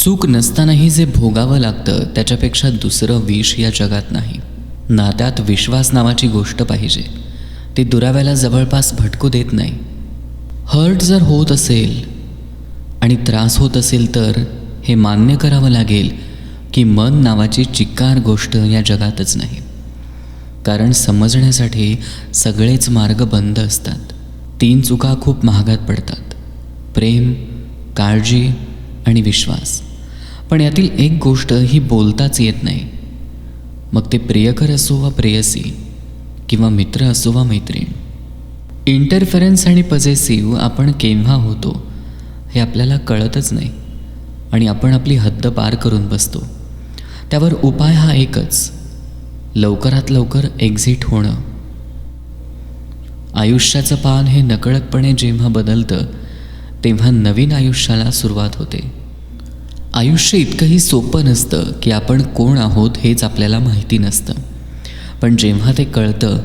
चूक नसतानाही जे भोगावं लागतं त्याच्यापेक्षा दुसरं विष या जगात नाही. नात्यात विश्वास नावाची गोष्ट पाहिजे. ती दुराव्याला जवळपास भटकू देत नाही. हर्ट जर होत असेल आणि त्रास होत असेल तर हे मान्य करावं लागेल की मन नावाची चिक्कार गोष्ट या जगातच नाही. कारण समजण्यासाठी सगळेच मार्ग बंद असतात. तीन चुका खूप महागात पडतात. प्रेम काळजी आणि विश्वास. पण यातील एक गोष्ट ही बोलताच येत नाही. मग ते प्रियकर असो वा प्रेयसी किंवा मित्र असो वा मैत्रीण इंटरफेरन्स आणि पजेसिव्ह आपण केव्हा होतो हे आपल्याला कळतच नाही आणि आपण आपली हद्द पार करून बसतो. त्यावर उपाय हा एकच लवकरात लवकर एक्झिट होणं. आयुष्याचं पान हे नकळतपणे जेव्हा बदलतं तेव्हा नवीन आयुष्याला सुरुवात होते. आयुष्य इतकंही सोपं नसतं की आपण कोण आहोत हेच आपल्याला माहिती नसतं. पण जेव्हा ते कळतं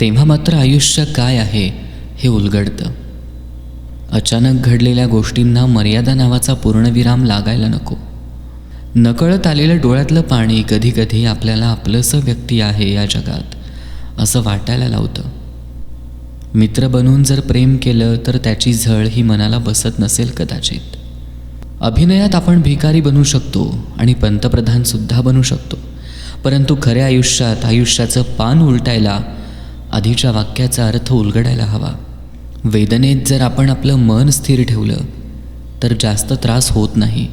तेव्हा मात्र आयुष्य काय आहे हे उलगडतं. अचानक घडलेल्या गोष्टींना मर्यादा नावाचा पूर्णविराम लागायला नको. नकळत आलेलं डोळ्यातलं पाणी कधीकधी आपल्याला आपलंसं व्यक्ती आहे या जगात असं वाटायला लावतं. मित्र बनून जर प्रेम केलं तर त्याची झळ ही मनाला बसत नसेल कदाचित. अभिनयात आपण भिकारी बनू शकतो आणि पंतप्रधानसुद्धा बनू शकतो. परंतु खऱ्या आयुष्यात आयुष्याचं पान उलटायला आधीच्या वाक्याचा अर्थ उलगडायला हवा. वेदनेत जर आपण आपलं मन स्थिर ठेवलं तर जास्त त्रास होत नाही.